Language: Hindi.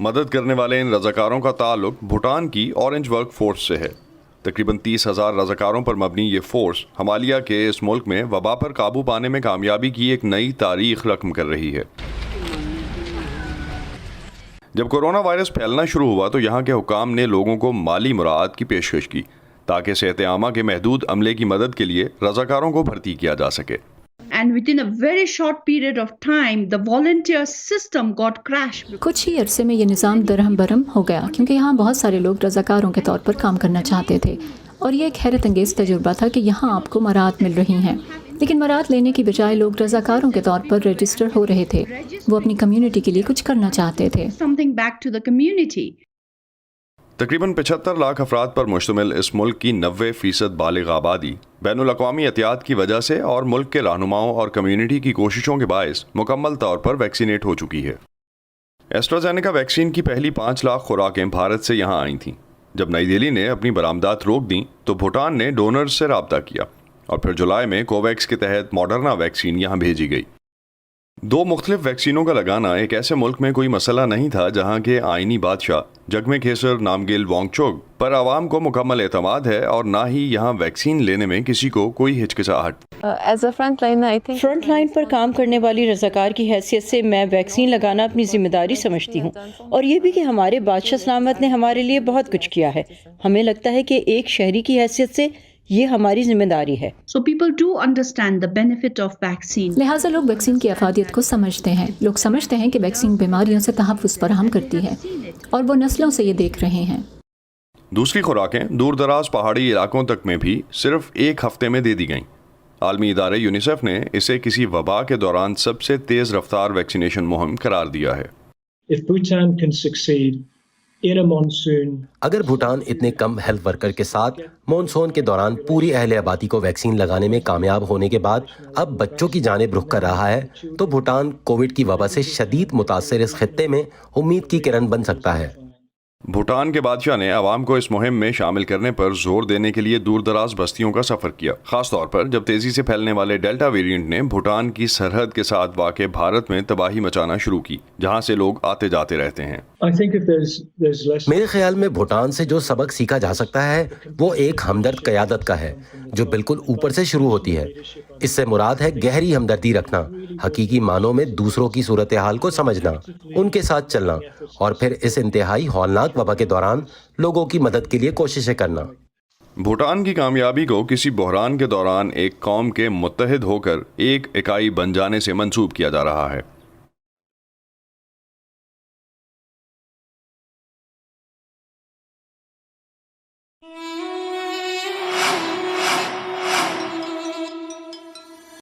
मदद करने वाले इन रजाकारों का ताल्लुक भूटान की ऑरेंज वर्क फोर्स से है। तकरीबन तीस हज़ार रजाकारों पर मबनी ये फोर्स हमालिया के इस मुल्क में वबा पर काबू पाने में कामयाबी की एक नई तारीख रकम कर रही है। जब कोरोना वायरस फैलना शुरू हुआ तो यहाँ के हुकाम ने लोगों को माली मुराद की पेशकश की, ताकि सेहत आमा के महदूद अमले की मदद के लिए रजाकारों को भर्ती किया जा सके। कुछ ही अरसे में ये निज़ाम दरहम बरहम हो गया क्योंकि यहाँ बहुत सारे लोग रजाकारों के तौर पर काम करना चाहते थे। और ये एक हैरत अंगेज़ तजुर्बा था कि यहाँ आपको मराहत मिल रही हैं। लेकिन मराहत लेने की बजाय लोग रजाकारों के तौर पर रजिस्टर हो रहे थे। वो अपनी कम्युनिटी के लिए कुछ करना चाहते थे। तकरीबन पचहत्तर लाख अफराद पर मुश्तमिल इस मुल्क की नबे फ़ीसद बालग आबादी। बैन अवी एहतियात की वजह से और मुल्क के रहनुमाओं और कम्युनिटी की कोशिशों के बायस मुकम्मल तौर पर वैक्सीनेट हो चुकी है। एस्ट्राजेनेका वैक्सीन की पहली पाँच लाख खुराकें भारत से यहाँ आई थीं। जब नई दिल्ली ने अपनी बरामदात रोक दी तो भूटान ने डोनर्स से रबता किया और फिर जुलाई में कोवैक्स के तहत मॉडर्ना वैक्सीन यहाँ भेजी गई। दो मुख्तलिफ़ वैक्सीनों का लगाना एक ऐसे मुल्क में कोई मसला नहीं था जहाँ के आइनी बादशाह जगमे खेसर नामगिल वांगचोग पर आवाम को मुकम्मल एतमाद है और ना ही यहाँ वैक्सीन लेने में किसी को कोई हिचकिचाहट। As a front line I think front line पर काम करने वाली रजाकार की हैसियत से मैं वैक्सीन लगाना अपनी ज़िम्मेदारी समझती हूँ। और ये भी कि हमारे बादशाह सलामत ने हमारे लिए बहुत कुछ किया है। हमें लगता है कि एक शहरी की हैसियत से ये हमारी ज़िम्मेदारी है। So people do understand the benefit of vaccine. लिहाजा लोग वैक्सीन की अफादियत को समझते हैं। लोग समझते हैं कि वैक्सीन बीमारियों से तहफ़ फराहम करती है और वो नस्लों से ये देख रहे हैं। दूसरी खुराकें दूर दराज पहाड़ी इलाकों तक में भी सिर्फ़ एक हफ़्ते में दे दी गईं। आलमी इदारे यूनिसेफ ने इसे किसी वबा के दौरान सबसे तेज़ रफ्तार वैक्सीनेशन मुहिम करार दिया है। If Bhutan can succeed अगर भूटान इतने कम हेल्थ वर्कर के साथ मानसून के दौरान पूरी अहल आबादी को वैक्सीन लगाने में कामयाब होने के बाद अब बच्चों की जानेब रुख कर रहा है तो भूटान कोविड की वबा से शदीद मुतासर इस खत्ते में उम्मीद की किरण बन सकता है। भूटान के बादशाह ने आवाम को इस मुहिम में शामिल करने पर ज़ोर देने के लिए दूर दराज बस्तियों का सफ़र किया खासतौर पर जब तेज़ी से फैलने वाले डेल्टा वेरिएंट ने भूटान की सरहद के साथ वाक़ भारत में तबाही मचाना शुरू की जहाँ से लोग आते जाते रहते हैं। मेरे ख्याल में भूटान से जो सबक सीखा जा सकता है वो एक हमदर्द कयादत का है जो बिल्कुल ऊपर से शुरू होती है। इससे मुराद है गहरी हमदर्दी रखना हकीकी मानों में दूसरों की सूरत हाल को समझना उनके साथ चलना और फिर इस इंतहाई हौलनाक वबा के दौरान लोगों की मदद के लिए कोशिशें करना। भूटान की कामयाबी को किसी बहरान के दौरान एक कौम के मुत्तहिद होकर एक इकाई बन जाने से मंसूब किया जा रहा है।